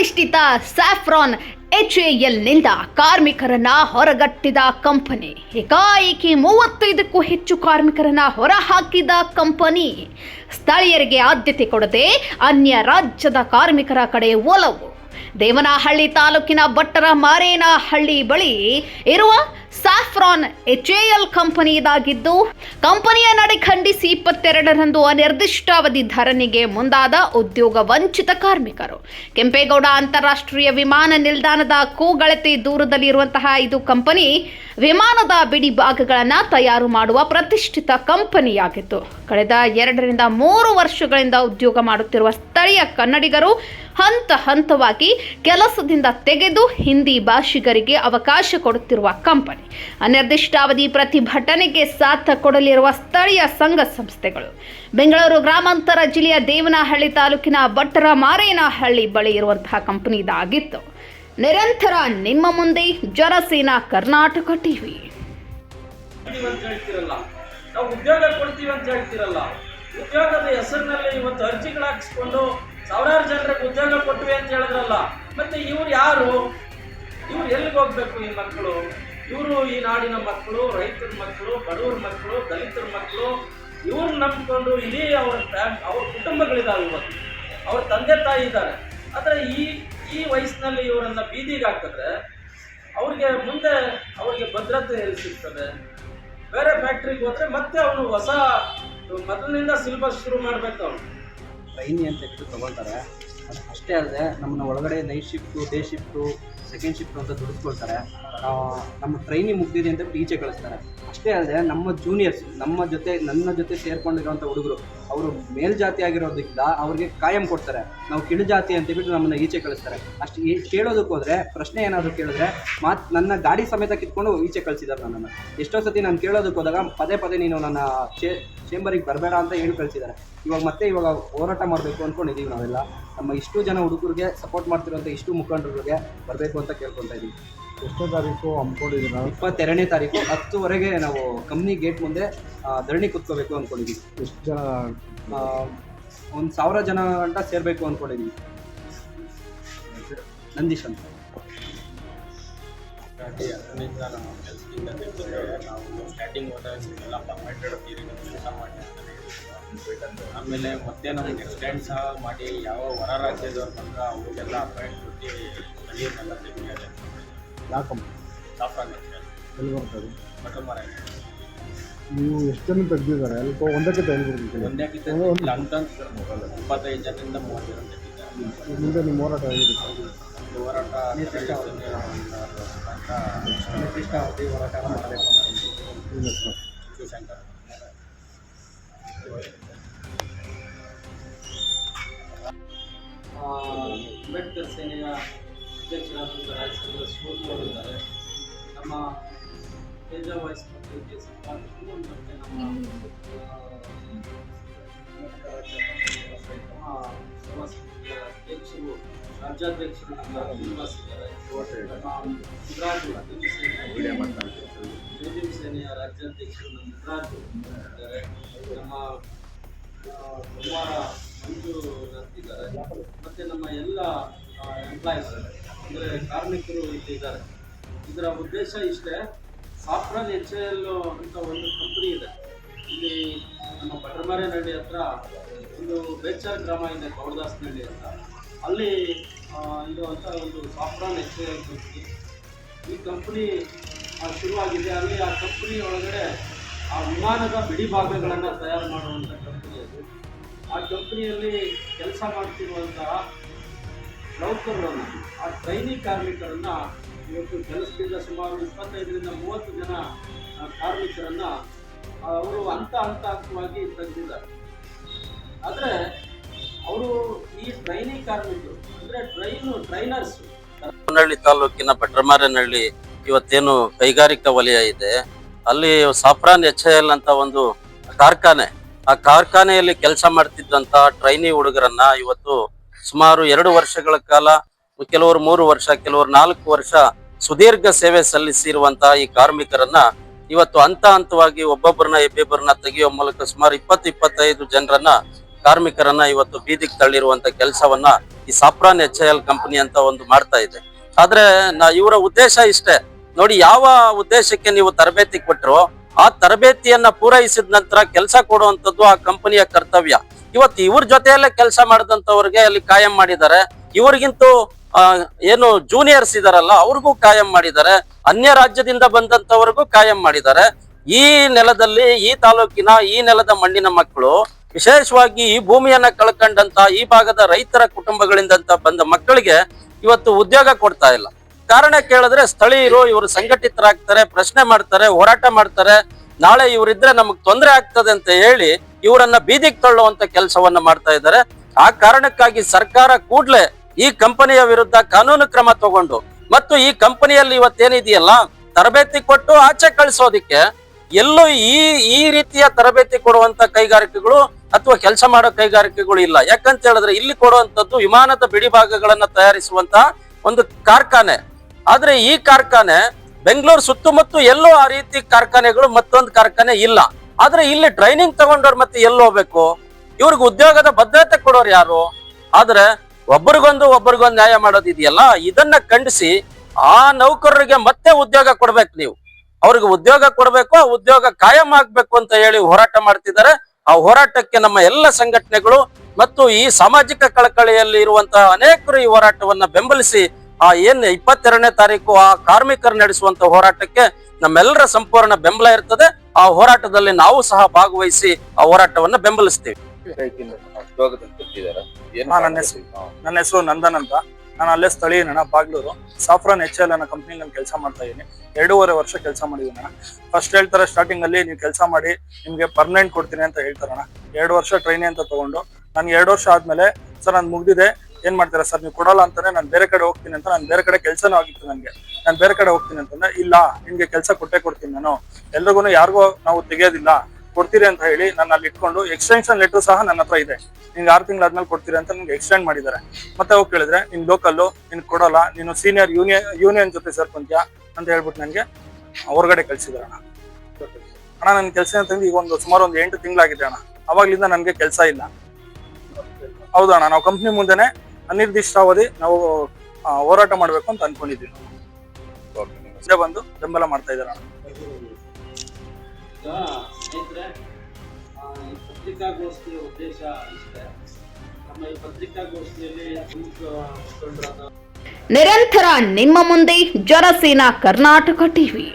ಪ್ರತಿಷ್ಠಿತ saffron H ಎಲ್ನಿಂದ ಕಾರ್ಮಿಕರನ್ನ ಹೊರಗಟ್ಟಿದ company. ಏಕಾಏಕಿ ಮೂವತ್ತೈದಕ್ಕೂ ಹೆಚ್ಚು ಕಾರ್ಮಿಕರನ್ನ ಹೊರಹಾಕಿದ ಕಂಪನಿ. ಸ್ಥಳೀಯರಿಗೆ ಆದ್ಯತೆ ಕೊಡದೆ ಅನ್ಯ ರಾಜ್ಯದ ಕಾರ್ಮಿಕರ ಕಡೆ ಒಲವು. ದೇವನಹಳ್ಳಿ ತಾಲೂಕಿನ ಬಟ್ಟರ ಮಾರೇನಹಳ್ಳಿ ಬಳಿ ಇರುವ ಸ್ಯಾಫ್ರಾನ್ ಎಚ್ಎಎಲ್ ಕಂಪನಿ ಇದಾಗಿದ್ದು ಕಂಪನಿಯ ನಡೆ ಖಂಡಿಸಿ ಇಪ್ಪತ್ತೆರಡರಂದು ಅನಿರ್ದಿಷ್ಟಾವಧಿ ಧರಣಿಗೆ ಮುಂದಾದ ಉದ್ಯೋಗ ವಂಚಿತ ಕಾರ್ಮಿಕರು. ಕೆಂಪೇಗೌಡ ಅಂತಾರಾಷ್ಟ್ರೀಯ ವಿಮಾನ ನಿಲ್ದಾಣದ ಕೂಗಳತೆ ದೂರದಲ್ಲಿ ಇರುವಂತಹ ಇದು ಕಂಪನಿ, ವಿಮಾನದ ಬಿಡಿ ಭಾಗಗಳನ್ನು ತಯಾರು ಮಾಡುವ ಪ್ರತಿಷ್ಠಿತ ಕಂಪನಿಯಾಗಿತ್ತು. ಕಳೆದ ಎರಡರಿಂದ ಮೂರು ವರ್ಷಗಳಿಂದ ಉದ್ಯೋಗ ಮಾಡುತ್ತಿರುವ ಸ್ಥಳೀಯ ಕನ್ನಡಿಗರು ಹಂತ ಹಂತವಾಗಿ ಕೆಲಸದಿಂದ ತೆಗೆದು ಹಿಂದಿ ಭಾಷಿಗರಿಗೆ ಅವಕಾಶ ಕೊಡುತ್ತಿರುವ ಕಂಪನಿ. ಅನಿರ್ದಿಷ್ಟಾವಧಿ ಪ್ರತಿಭಟನೆಗೆ ಸಾಥ್ ಕೊಡಲಿರುವ ಸ್ಥಳೀಯ ಸಂಘ ಸಂಸ್ಥೆಗಳು. ಬೆಂಗಳೂರು ಗ್ರಾಮಾಂತರ ಜಿಲ್ಲೆಯ ದೇವನಹಳ್ಳಿ ತಾಲೂಕಿನ ಬಟ್ಟರ ಮಾರೇನಹಳ್ಳಿ ಬಳಿ ಇರುವಂತಹ ಕಂಪನಿ ಇದಾಗಿತ್ತು. ನಿರಂತರ ನಿಮ್ಮ ಮುಂದೆ ಜನಸೇನಾ ಕರ್ನಾಟಕ ಟಿವಿ. ನಾವು ಉದ್ಯೋಗ ಕೊಡ್ತೀವಿ ಅಂತ ಹೇಳ್ತಿರಲ್ಲ. ಉದ್ಯೋಗದ ಹೆಸರಿನಲ್ಲಿ ಇವತ್ತು ಅರ್ಜಿಗಳು ಹಾಕಿಸ್ಕೊಂಡು ಸಾವಿರಾರು ಜನರಿಗೆ ಉದ್ಯೋಗ ಕೊಟ್ವಿ ಅಂತ ಹೇಳಿದ್ರಲ್ಲ. ಮತ್ತೆ ಇವ್ರು ಯಾರು? ಇವ್ರು ಎಲ್ಲಿಗೆ ಹೋಗ್ಬೇಕು ಈ ಮಕ್ಕಳು? ಇವರು ಈ ನಾಡಿನ ಮಕ್ಕಳು, ರೈತರ ಮಕ್ಕಳು, ಬಡವರ ಮಕ್ಕಳು, ದಲಿತರ ಮಕ್ಕಳು ಇವ್ರನ್ನ ನಂಬಿಕೊಂಡು ಇಡೀ ಅವ್ರ ಫ್ಯಾಮ್ ಅವ್ರ ಕುಟುಂಬಗಳಿದಾವೆ ಇವತ್ತು. ಅವ್ರ ತಂದೆ ತಾಯಿ ಇದ್ದಾರೆ. ಆದರೆ ಈ ಈ ವಯಸ್ಸಿನಲ್ಲಿ ಇವರನ್ನ ಬೀದಿಗೆ ಹಾಕಿದ್ರೆ ಅವ್ರಿಗೆ ಮುಂದೆ ಅವ್ರಿಗೆ ಭದ್ರತೆ ಸಿಗ್ತದೆ? ಬೇರೆ ಫ್ಯಾಕ್ಟ್ರಿಗೆ ಹೋದ್ರೆ ಮತ್ತೆ ಅವನು ಹೊಸ, ಮೊದಲಿನಿಂದ ಸಿಲೆಬಸ್ ಶುರು ಮಾಡಬೇಕು ಅವನು. ಟ್ರೈನಿ ಅಂತ ಇಟ್ಟು ತಗೊಳ್ತಾರೆ ಅಷ್ಟೇ ಅಲ್ಲದೆ ನಮ್ಮನ್ನ ಒಳಗಡೆ night shift day shift second shift ಅಂತ ದುಡಿಸ್ಕೊಳ್ತಾರೆ. ನಮ್ಮ ಟ್ರೈನಿಂಗ್ ಮುಗ್ದಿದೆ ಅಂತ ಈಚೆ ಕಳಿಸ್ತಾರೆ. ಅಷ್ಟೇ ಅಲ್ಲದೆ ನಮ್ಮ ಜೂನಿಯರ್ಸ್ ನಮ್ಮ ಜೊತೆ, ನನ್ನ ಜೊತೆ ಸೇರ್ಕೊಂಡಿರುವಂಥ ಹುಡುಗರು, ಅವರು ಮೇಲ್ಜಾತಿ ಆಗಿರೋದಕ್ಕಿಂತ ಅವ್ರಿಗೆ ಕಾಯಂ ಕೊಡ್ತಾರೆ. ನಾವು ಕಿಳು ಜಾತಿ ಅಂತ ಬಿಟ್ಟು ನಮ್ಮನ್ನ ಈಚೆ ಕಳಿಸ್ತಾರೆ. ಅಷ್ಟು ಈ ಕೇಳೋದಕ್ಕೆ ಹೋದರೆ, ಪ್ರಶ್ನೆ ಏನಾದರೂ ಕೇಳಿದ್ರೆ, ಮಾತು ನನ್ನ ಗಾಡಿ ಸಮೇತ ಕಿತ್ಕೊಂಡು ಈಚೆ ಕಳಿಸಿದ್ದಾರೆ ನನ್ನನ್ನು. ಎಷ್ಟೋ ಸತಿ ನಾನು ಕೇಳೋದಕ್ಕೆ ಹೋದಾಗ ಪದೇ ಪದೇ ನೀನು ನನ್ನ ಚೇ ಚೇಂಬರಿಗೆ ಬರಬೇಡ ಅಂತ ಹೇಳಿ ಕಳಿಸಿದ್ದಾರೆ. ಇವಾಗ ಮತ್ತೆ ಇವಾಗ ಹೋರಾಟ ಮಾಡಬೇಕು ಅಂದ್ಕೊಂಡಿದ್ದೀವಿ ನಾವೆಲ್ಲ. ನಮ್ಮ ಇಷ್ಟು ಜನ ಹುಡುಗರಿಗೆ ಸಪೋರ್ಟ್ ಮಾಡ್ತಿರೋಂಥ ಇಷ್ಟು ಮುಖಂಡರಿಗೆ ಬರಬೇಕು ಅಂತ ಕೇಳ್ಕೊತಾ ಇದ್ದೀವಿ ಎಷ್ಟೋ ತಾರೀಕು ಹಮ್ಮಿಕೊಂಡಿದ್ದೀರಾ ಇಪ್ಪತ್ತೆರಡನೇ ತಾರೀಕು ಹತ್ತುವರೆಗೆ ನಾವು ಕಂಪ್ನಿ ಗೇಟ್ ಮುಂದೆ ಆ, ಧರಣಿ ಕುತ್ಕೋಬೇಕು ಅಂದ್ಕೊಂಡಿದ್ದೀವಿ ಎಷ್ಟು ಜನ ಒಂದು ಸಾವಿರ ಜನ ಗಂಟ ಸೇರಬೇಕು ಅಂದ್ಕೊಂಡಿದ್ದೀವಿ ನಂದೀಶ್ ಅಂತ. ಹಾಗಾಗಿ ಅದರಿಂದ ನಾವು ಕೆಲಸದಿಂದ ತೆಗೆದ್ರೆ ನಾವು ಸ್ಟಾರ್ಟಿಂಗ್ ಹೋದಾಗ ಎಲ್ಲ ಪರ್ಮನೆಂಟೆಡ್ ತೀರಿನ ಕೆಲಸ ಮಾಡಿ ಅಂತಾನೆ ಹೇಳಿದ್ರು. ಆಮೇಲೆ ಮತ್ತೆ ನಮಗೆ ಎಕ್ಸ್ಟೆಂಡ್ ಸಹ ಮಾಡಿ ಯಾವ ಹೊರ ರಾಜ್ಯದವ್ರು ಬಂದ್ರೆ ಅವ್ರಿಗೆಲ್ಲ ಅಪಾಯಿಂಟ್ ಕೊಟ್ಟು ಕಲಿಯೋನ್ನೆಲ್ಲ ತೆಗಿತಾರೆ ಯಾವ ಕಂಪ್ನಿ ಸಾಫ್ರಾನ್ ಎಲ್ಲಿ ಬರ್ತದೆ? ನೀವು ಎಷ್ಟು ಜನ ತೆಗ್ದಿದ್ದಾರೆ? ಅಲ್ಲಿ ಒಂದಕ್ಕೆ ತೆಗೆದುಬಿಡ್ತೀವಿ ಇಪ್ಪತ್ತೈದು ಜನರಿಂದ ಮೂವತ್ತು ಜನ ಮುಂದೆ ನಿಮ್ಮ ಹೋರಾಟ ಆಗಿರುತ್ತೆ ಹೋರಾಟ ಅಂತ ನಿರ್ದಿಷ್ಟಾವಧಿ ಹೋರಾಟ ಮಾಡಬೇಕು ಅಂತ? ಶಿವಶಂಕರ್ ಅಂಬೇಡ್ಕರ್ ಸೇನೆಯ ಶಿವಕುಮಾರ್ ಇದ್ದಾರೆ ನಮ್ಮ ತೇಜ ವಾಯ್ಸ್ ಪತ್ರಿಕೆ ಸಂಪಾದಕರು ಮತ್ತು ನಮ್ಮ ಅಧ್ಯಕ್ಷರು ರಾಜ್ಯಾಧ್ಯಕ್ಷರು ನಮ್ಮ ಶ್ರೀನಿವಾಸ್ ಇದ್ದಾರೆ ಜೋಜಿಮ್ ಸೇನೆಯ ರಾಜ್ಯಾಧ್ಯಕ್ಷರು ನಮ್ಮ ಮುದ್ರಾಜು ಇದ್ದಾರೆ ನಮ್ಮ ಮತ್ತು ನಮ್ಮ ಎಲ್ಲ ಎಂಪ್ಲಾಯೀಸ್ ಅಂದರೆ ಕಾರ್ಮಿಕರು ಇದ್ದಾರೆ. ಇದರ ಉದ್ದೇಶ ಇಷ್ಟೇ ಸಾಫ್ರಾನ್ ಎಚ್ ಎಲ್ ಅಂತ ಒಂದು ಕಂಪನಿ ಇದೆ. ಇಲ್ಲಿ ನಮ್ಮ ಭಟ್ರಮಾರೇನಹಳ್ಳಿ ಹತ್ರ ಒಂದು ಬೇಚಾರ್ ಗ್ರಾಮ ಇದೆ ಗೌಡದಾಸ್ನಹಳ್ಳಿ ಅಂತ. ಅಲ್ಲಿ ಇರುವಂಥ ಒಂದು ಸಾಫ್ರಾನ್ ಎಚ್ ಎಲ್ ಕಂಪ್ನಿ ಈ ಕಂಪ್ನಿ ಶುರುವಾಗಿದೆ. ಅಲ್ಲಿ ಆ ಕಂಪ್ನಿ ಒಳಗಡೆ ಆ ವಿಮಾನದ ಬಿಡಿ ಭಾಗಗಳನ್ನು ತಯಾರು ಮಾಡುವಂಥ ಕಂಪ್ನಿ ಅದು. ಆ ಕಂಪ್ನಿಯಲ್ಲಿ ಕೆಲಸ ಮಾಡ್ತಿರುವಂತಹ ನೌಕರರನ್ನು, ಆ ಟ್ರೈನಿ ಕಾರ್ಮಿಕರನ್ನು ಇವತ್ತು ಕೆಲಸದಿಂದ ಸುಮಾರು ಇಪ್ಪತ್ತೈದರಿಂದ ಮೂವತ್ತು ಜನ ಕಾರ್ಮಿಕರನ್ನು ಅವರು ಹಂತ ಹಂತ ಹಂತವಾಗಿ ತೆಗೆದಿದ್ದಾರೆ ಆದರೆ, ಅವರು ಈ ಟ್ರೈನಿ ಕಾರ್ಮಿಕರು, ಅಂದರೆ ಟ್ರೈನು ಟ್ರೈನರ್ಸ್ ಹೊನ್ನಳ್ಳಿ ತಾಲೂಕಿನ ಭಟ್ರಮಾರನಹಳ್ಳಿ ಇವತ್ತೇನು ಕೈಗಾರಿಕಾ ವಲಯ ಇದೆ, ಅಲ್ಲಿ ಸಾಫ್ರಾನ್ ಎಚ್ ಎಲ್ ಅಂತ ಒಂದು ಕಾರ್ಖಾನೆ, ಆ ಕಾರ್ಖಾನೆಯಲ್ಲಿ ಕೆಲಸ ಮಾಡ್ತಿದ್ದಂತ ಟ್ರೈನಿ ಹುಡುಗರನ್ನ ಇವತ್ತು ಸುಮಾರು ಎರಡು ವರ್ಷಗಳ ಕಾಲ ಕೆಲವರು ಮೂರು ವರ್ಷ, ಕೆಲವರು ನಾಲ್ಕು ವರ್ಷ ಸುದೀರ್ಘ ಸೇವೆ ಸಲ್ಲಿಸಿರುವಂತಹ ಈ ಕಾರ್ಮಿಕರನ್ನ ಇವತ್ತು ಹಂತ ಹಂತವಾಗಿ ಒಬ್ಬೊಬ್ಬರನ್ನ ಇಬ್ಬಿಬ್ಬರನ್ನ ತೆಗೆಯುವ ಮೂಲಕ ಸುಮಾರು ಇಪ್ಪತ್ತು, ಇಪ್ಪತ್ತೈದು ಜನರನ್ನ ಕಾರ್ಮಿಕರನ್ನ ಇವತ್ತು ಬೀದಿಗೆ ತಳ್ಳಿರುವಂತ ಕೆಲಸವನ್ನ ಈ ಸಾಪ್ರಾನ್ ಎಚ್ ಎಲ್ ಕಂಪನಿ ಅಂತ ಒಂದು ಮಾಡ್ತಾ ಇದೆ. ಆದ್ರೆ ನಾ ಇವರ ಉದ್ದೇಶ ಇಷ್ಟೇ. ನೋಡಿ, ಯಾವ ಉದ್ದೇಶಕ್ಕೆ ನೀವು ತರಬೇತಿ ಕೊಟ್ಟರು ಆ ತರಬೇತಿಯನ್ನ ಪೂರೈಸಿದ ನಂತರ ಕೆಲಸ ಕೊಡುವಂತದ್ದು ಆ ಕಂಪನಿಯ ಕರ್ತವ್ಯ. ಇವತ್ತು ಇವ್ರ ಜೊತೆಯಲ್ಲೇ ಕೆಲಸ ಮಾಡಿದಂತವ್ರಿಗೆ ಅಲ್ಲಿ ಕಾಯಂ ಮಾಡಿದ್ದಾರೆ. ಇವ್ರಿಗಿಂತೂ ಏನು ಜೂನಿಯರ್ಸ್ ಇದಾರಲ್ಲ, ಅವ್ರಿಗೂ ಕಾಯಂ ಮಾಡಿದ್ದಾರೆ. ಅನ್ಯ ರಾಜ್ಯದಿಂದ ಬಂದಂತವ್ರಿಗೂ ಕಾಯಂ ಮಾಡಿದ್ದಾರೆ. ಈ ನೆಲದಲ್ಲಿ, ಈ ತಾಲೂಕಿನ, ಈ ನೆಲದ ಮಣ್ಣಿನ ಮಕ್ಕಳು, ವಿಶೇಷವಾಗಿ ಈ ಭೂಮಿಯನ್ನ ಕಳ್ಕೊಂಡಂತ ಈ ಭಾಗದ ರೈತರ ಕುಟುಂಬಗಳಿಂದ ಬಂದ ಮಕ್ಕಳಿಗೆ ಇವತ್ತು ಉದ್ಯೋಗ ಕೊಡ್ತಾ ಇಲ್ಲ. ಕಾರಣ ಕೇಳಿದ್ರೆ ಸ್ಥಳೀಯರು ಇವರು ಸಂಘಟಿತರಾಗ್ತಾರೆ, ಪ್ರಶ್ನೆ ಮಾಡ್ತಾರೆ, ಹೋರಾಟ ಮಾಡ್ತಾರೆ. ನಾಳೆ ಇವರಿದ್ರೆ ನಮಗ್ ತೊಂದರೆ ಆಗ್ತದೆ ಅಂತ ಹೇಳಿ ಇವರನ್ನ ಬೀದಿಗೆ ತಳ್ಳುವಂತ ಕೆಲಸವನ್ನ ಮಾಡ್ತಾ ಇದ್ದಾರೆ. ಆ ಕಾರಣಕ್ಕಾಗಿ ಸರ್ಕಾರ ಕೂಡ್ಲೆ ಈ ಕಂಪನಿಯ ವಿರುದ್ಧ ಕಾನೂನು ಕ್ರಮ ತಗೊಂಡು ಮತ್ತು ಈ ಕಂಪನಿಯಲ್ಲಿ ಇವತ್ತೇನಿದೆಯಲ್ಲ, ತರಬೇತಿ ಕೊಟ್ಟು ಆಚೆ ಕಳಿಸೋದಿಕ್ಕೆ ಎಲ್ಲೂ ಈ ಈ ರೀತಿಯ ತರಬೇತಿ ಕೊಡುವಂತ ಕೈಗಾರಿಕೆಗಳು ಅಥವಾ ಕೆಲಸ ಮಾಡೋ ಕೈಗಾರಿಕೆಗಳು ಇಲ್ಲ. ಯಾಕಂತ ಹೇಳಿದ್ರೆ ಇಲ್ಲಿ ಕೊಡುವಂತದ್ದು ವಿಮಾನದ ಬಿಡಿಭಾಗಗಳನ್ನ ತಯಾರಿಸುವಂತ ಒಂದು ಕಾರ್ಖಾನೆ. ಆದ್ರೆ ಈ ಕಾರ್ಖಾನೆ ಬೆಂಗಳೂರು ಸುತ್ತಮುತ್ತ ಎಲ್ಲೋ ಆ ರೀತಿ ಕಾರ್ಖಾನೆಗಳು ಮತ್ತೊಂದು ಕಾರ್ಖಾನೆ ಇಲ್ಲ. ಆದ್ರೆ ಇಲ್ಲಿ ಟ್ರೈನಿಂಗ್ ತಗೊಂಡವ್ರು ಮತ್ತೆ ಎಲ್ಲಿ ಹೋಗ್ಬೇಕು? ಇವ್ರಿಗೆ ಉದ್ಯೋಗದ ಭದ್ರತೆ ಕೊಡೋರು ಯಾರು? ಆದ್ರೆ ಒಬ್ಬರಿಗೊಂದು ಒಬ್ಬರಿಗೊಂದು ನ್ಯಾಯ ಮಾಡೋದಿದೆಯಲ್ಲ ಇದನ್ನ ಖಂಡಿಸಿ ಆ ನೌಕರರಿಗೆ ಮತ್ತೆ ಉದ್ಯೋಗ ಕೊಡ್ಬೇಕು ನೀವು. ಅವ್ರಿಗೆ ಉದ್ಯೋಗ ಕೊಡಬೇಕು, ಆ ಉದ್ಯೋಗ ಕಾಯಂ ಆಗ್ಬೇಕು ಅಂತ ಹೇಳಿ ಹೋರಾಟ ಮಾಡ್ತಿದ್ದಾರೆ. ಆ ಹೋರಾಟಕ್ಕೆ ನಮ್ಮ ಎಲ್ಲ ಸಂಘಟನೆಗಳು ಮತ್ತು ಈ ಸಾಮಾಜಿಕ ಕಳಕಳಿಯಲ್ಲಿ ಇರುವಂತಹ ಅನೇಕರು ಈ ಹೋರಾಟವನ್ನ ಬೆಂಬಲಿಸಿ ಆ ಏನ್ ಇಪ್ಪತ್ತೆರಡನೇ ತಾರೀಕು ಆ ಕಾರ್ಮಿಕರು ನಡೆಸುವಂತ ಹೋರಾಟಕ್ಕೆ ನಮ್ಮೆಲ್ಲರ ಸಂಪೂರ್ಣ ಬೆಂಬಲ ಇರ್ತದೆ. ಆ ಹೋರಾಟದಲ್ಲಿ ನಾವು ಸಹ ಭಾಗವಹಿಸಿ ಆ ಹೋರಾಟವನ್ನ ಬೆಂಬಲಿಸ್ತೀವಿ. ನನ್ನ ಹೆಸರು. ನನ್ನ ಹೆಸರು ನಂದನ್ ಅಂತ. ನಾನು ಅಲ್ಲೇ ಸ್ಥಳೀಯನ ಬಾಗ್ಲೂರು. ಸಾಫ್ರಾನ್ ಎಚ್ ಎಲ್ ಅನ್ನೋ ಕಂಪ್ನಿ ನಾನು ಕೆಲಸ ಮಾಡ್ತಾ ಇದ್ದೀನಿ. ಎರಡೂವರೆ ವರ್ಷ ಕೆಲಸ ಮಾಡಿದ್ದೀನಿ ಅಣ್ಣ ಫಸ್ಟ್ ಹೇಳ್ತಾರೆ ಸ್ಟಾರ್ಟಿಂಗ್ ಅಲ್ಲಿ ನೀವು ಕೆಲಸ ಮಾಡಿ ನಿಮಗೆ ಪರ್ಮನೆಂಟ್ ಕೊಡ್ತೀನಿ ಅಂತ ಹೇಳ್ತಾರಣ ಎರಡು ವರ್ಷ ಟ್ರೈನಿ ಅಂತ ತಗೊಂಡು. ನನ್ಗೆ ಎರಡು ವರ್ಷ ಆದ್ಮೇಲೆ ಸರ್ ನಾನು ಮುಗ್ದಿದೆ. ಏನ್ ಮಾಡ್ತಾರೆ ಸರ್, ನೀವು ಕೊಡಲ್ಲ ಅಂತಾನೆ ನಾನು ಬೇರೆ ಕಡೆ ಹೋಗ್ತೀನಿ ಅಂತ, ನಾನು ಬೇರೆ ಕಡೆ ಕೆಲಸನೂ ಆಗಿತ್ತು ನನಗೆ. ನಾನು ಬೇರೆ ಕಡೆ ಹೋಗ್ತೀನಿ ಅಂತಂದ್ರೆ, ಇಲ್ಲ, ನಿಮ್ಗೆ ಕೆಲಸ ಕೊಟ್ಟೆ ಕೊಡ್ತೀನಿ ನಾನು. ಎಲ್ರಿಗೂ ಯಾರಿಗೂ ನಾವು ತೆಗಿಯೋದಿಲ್ಲ. ಕೊಡ್ತೀರಿ ಅಂತ ಹೇಳಿ ನಾನು ಅಲ್ಲಿ ಇಟ್ಕೊಂಡು ಎಕ್ಸ್ಟೆನ್ಷನ್ ಲೆಟರ್ ಸಹ ನನ್ನ ಹತ್ರ ಇದೆ. ನಿಂಗೆ ಆರು ತಿಂಗಳಾದ್ಮೇಲೆ ಕೊಡ್ತೀರಿ ಅಂತ ನಿಮ್ಗೆ ಎಕ್ಸ್ಟೆಂಡ್ ಮಾಡಿದ್ದಾರೆ. ಮತ್ತೆ ಹೋಗಿ ಕೇಳಿದ್ರೆ, ನಿನ್ ಲೋಕಲ್ಲು ನಿನ್ ಕೊಡಲ್ಲ, ನೀನು ಸೀನಿಯರ್ ಯೂನಿಯನ್ ಯೂನಿಯನ್ ಜೊತೆ ಸೇರ್ಕೊಂತೀಯ ಅಂತ ಹೇಳ್ಬಿಟ್ಟು ನನಗೆ ಹೊರಗಡೆ ಕಳಿಸಿದಾರೆ ಅಣ್ಣ. ಅಣ್ಣ ನನ್ನ ಕೆಲಸ ಅಂತಂದ್ರೆ ಈಗ ಒಂದು ಸುಮಾರು ಒಂದು ಎಂಟು ತಿಂಗಳಾಗಿದೆ ಅಣ್ಣ. ಅವಾಗ್ಲಿಂದ ನನಗೆ ಕೆಲಸ ಇಲ್ಲ. ಹೌದಣ್ಣ ನಾವು ಕಂಪ್ನಿ ಮುಂದೆನೆ ಅನಿರ್ದಿಷ್ಟಾವಧಿ ನಾವು ಆ, ಹೋರಾಟ ಮಾಡಬೇಕು ಅಂತ ಅನ್ಕೊಂಡಿದ್ದೀವಿ. ಬಂದು ಬೆಂಬಲ ಮಾಡ್ತಾ ಇದ್ದಾರೆ. ಅಣ್ಣ ಸ್ನೇಹಿತರೆ ಆ, ಈ ಪತ್ರಿಕಾಗೋಷ್ಠಿಯ ಉದ್ದೇಶ ಇಷ್ಟೇ. ನಮ್ಮ ಈ ಪತ್ರಿಕಾಗೋಷ್ಠಿಯಲ್ಲಿ ಪ್ರಮುಖ ನಿರಂತರ ನಿಮ್ಮ ಮುಂದೆ ಜನಸೇನಾ ಕರ್ನಾಟಕ ಟಿವಿ.